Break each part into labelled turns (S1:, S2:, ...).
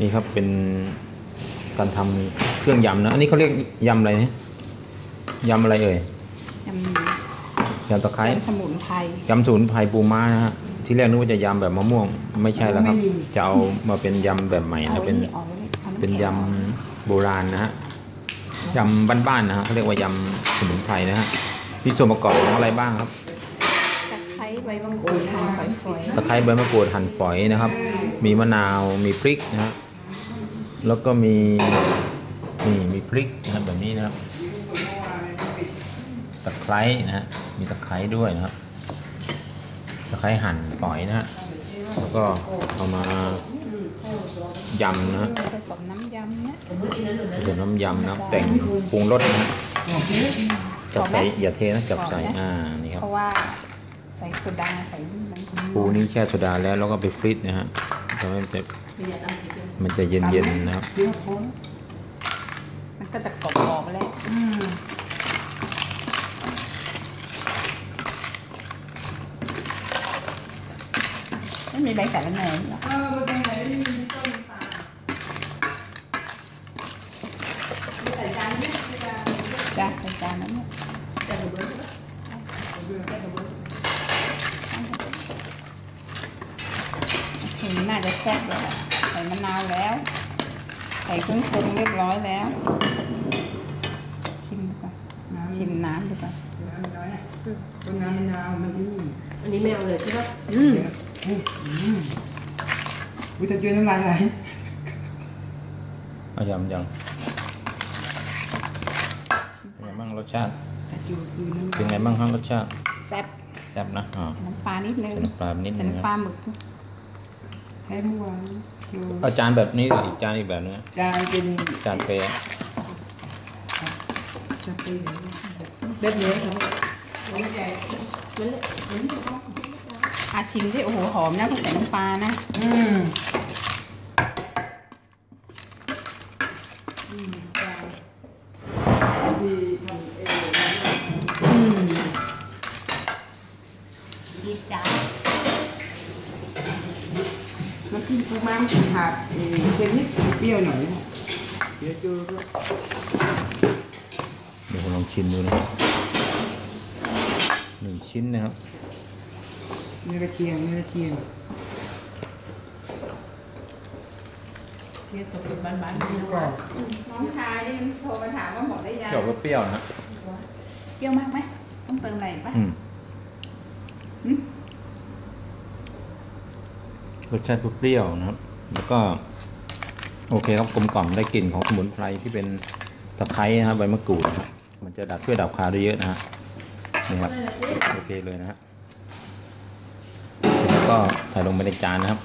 S1: นี่ครับเป็นการทำเครื่องยำนะ อันนี้เขาเรียกยำอะไรนะยำอะไรเอ่ย
S2: ยำ
S1: ยำตะไคร้
S2: ยำสมุนไพร
S1: ยำสมุนไพรปูม้านะฮะที่แรกนึกว่าจะยำแบบมะม่วงไม่ใช่แล้วครับ จะเอามาเป็นยำแบบใหม่
S2: เอา
S1: นะ
S2: ไว้
S1: เป็น
S2: นี่เอาไว้นี่อาำ
S1: เป็น
S2: แข็ง
S1: ยำโบราณนะฮะยำบ้านๆนะฮะเขาเรียกว่ายำสมุนไพรนะฮะมีส่วนประกอบของอะไรบ้างครับ
S2: ตะไคร้ใบมะกรูดหั่นฝอย
S1: ตะไคร้ใบมะกรูดหั่นฝอยนะครับ มีมะนาวมีพริกนะฮะแล้วก็มีนี่มีพริกนะครับแบบนี้นะครับตะไคร้นะฮะมีตะไคร้ด้วยนะครับตะไคร้หั่นฝอยนะฮะแล้วก็เอามายำนะฮะ
S2: ๆผสมน้ำยำนะ
S1: ผสมน้ำยำนะครับแต่งปรุงรสนะฮะจับใส่อย่าเทนะจับใส่อ่านี่ครับ
S2: เพราะว่าใส่โซดาใส่นี่มัน
S1: ปูนี้แช่โซดาแล้วแล้วก็ไปฟรีซนะฮะ ทำให้มันจะมันจะเย็นๆนะครับ
S2: มันก็จะกรอบๆแล้วไม่มีใบสาระแหน่หรอจ้ะใส่จานนั้นเนี่ย น่าจะแซ่บแล้วล่ะใส่มะนาวแล้ว ใส่เครื่องปรุงเรียบร้อยแล้ว ชิมดูก่อนชิมน้ำดูก่อน
S3: น้ำน้อยอะต้นน้ำมะนาวมันนี่
S4: อันนี้ไม่เอาเลยใช่ไหม
S2: อืม
S3: วิตาจุยน้ำลายไหล
S1: เอายำยำเป็นไงบ้างรสชาติ
S3: ตาจุยคือน้ำ
S1: เป็นไงบ้างครับรสชาติ
S2: แซ่บ
S1: แซ่บนะอ๋อ
S2: น้ำปลานิดนึง
S1: ใส่น้ำปลานิด
S2: ใส่
S1: นึง
S2: น้ำ
S1: ค
S2: ปลา
S1: รับ
S2: หมึก
S3: ใช้เมื่อวานคิว
S1: เอาจานแบบนี้กับอีกจานอีกแบบนึง
S3: จานเป็น
S1: จานเปรย์
S3: จะไปเบ็ดเนี้ยครับ
S2: อาชิมที่โอ้โหหอมนะพอใส่น้ำปลานะ
S3: อืม
S2: ดีจ้า
S3: น้ำจิ้มปูม้ามันขาดเออเค็มนิดเปรี้ยวหน่อยเดี๋ยวเจอก็
S1: เดี๋ยวผมลองชิมดูนะครับหนึ่งชิ้นนะครับ
S3: เนื้อกระเทียมเนื้อกระเทียม
S4: เทียสดๆบ้านๆนี่นะ
S3: กรอ
S4: ว่า
S3: บ
S2: น้องชายนี่โทรมาถามว่าหมดได้ยัง
S1: เกี่ยวกับเปรี้ยวนะฮะ
S2: เปรี้ยวมากไหมต้องเติมอะไรอีกปะ
S1: อืม
S2: อืม
S1: รสชาติเปรี้ยวนะครับ แล้วก็โอเคครับกลมกล่อมได้กลิ่นของสมุนไพรที่เป็นตะไคร้นะครับใบมะกรูดนะครับมันจะดับช่วยดับคาวได้เยอะนะฮะนี่ครับโอเคเลยนะฮะแล้วก็ใส่ลงไปในจานนะครับ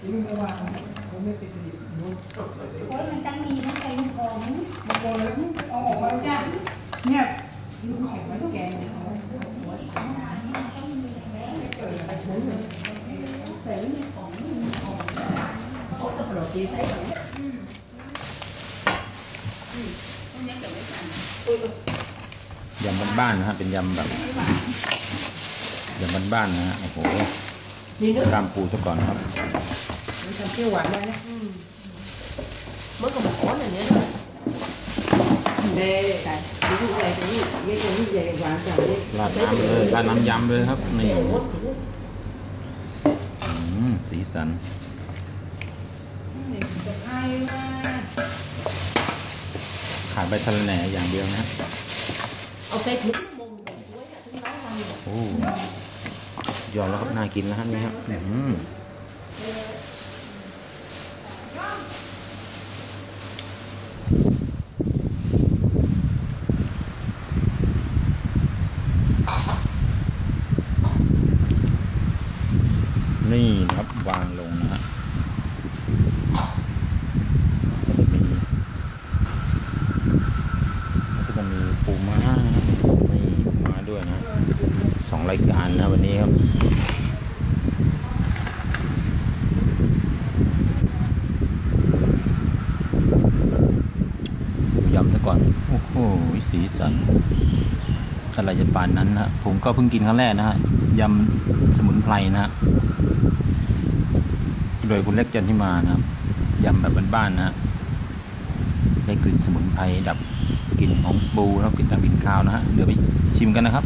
S3: เนผมไม่
S2: ย มันตั้งมีทั้งไก่ลูกกรอง
S3: บางคนแล้วเอาออกมาแล้วจ้ะเนี่ยำ
S1: บ้านๆนะฮะเป็นยำแบบยำบ้านๆนะฮะโอ้โห
S4: นี่นึก
S1: กล้ามปูซะก่อนครับ
S3: มันทำเปรี้ยวหวานได้นะ
S4: เมื่อกับหมอเนี่ยเนี่ย
S3: เด้แต่ดูอะไรตรงนี้เยอะตรงนี้ใหญ่หวานจังเลย
S1: ราดน้ำเลยราดน้ำยำเลยครับนี่สีสันขาดใบสะระแหน่อย่างเดียวนะ
S4: เอาใส่ถุงมงแบบด้วยอะถึงน้งทำเนี่ย
S1: โอ้ยอดแล้วครับน่ากินแล้วครับนี่ครับอืม นี่นะครับวางลงนะฮะก็จะมีก็จะมีปูม้านะครับนี่ปูม้าด้วยนะสองรายการนะวันนี้ครับยำซะก่อน โอ้โหสีสันอะไรจะปานนั้นนะฮะผมก็เพิ่งกินครั้งแรกนะฮะยำสมุนไพรนะฮะ โดยคุณเล็กจันทิมานะครับยำแบบบ้านๆนะฮะได้กลิ่นสมุนไพรดับกลิ่นของปูแล้วกลิ่นดับกลิ่นข้าวนะฮะเดี๋ยวไปชิมกันนะครับ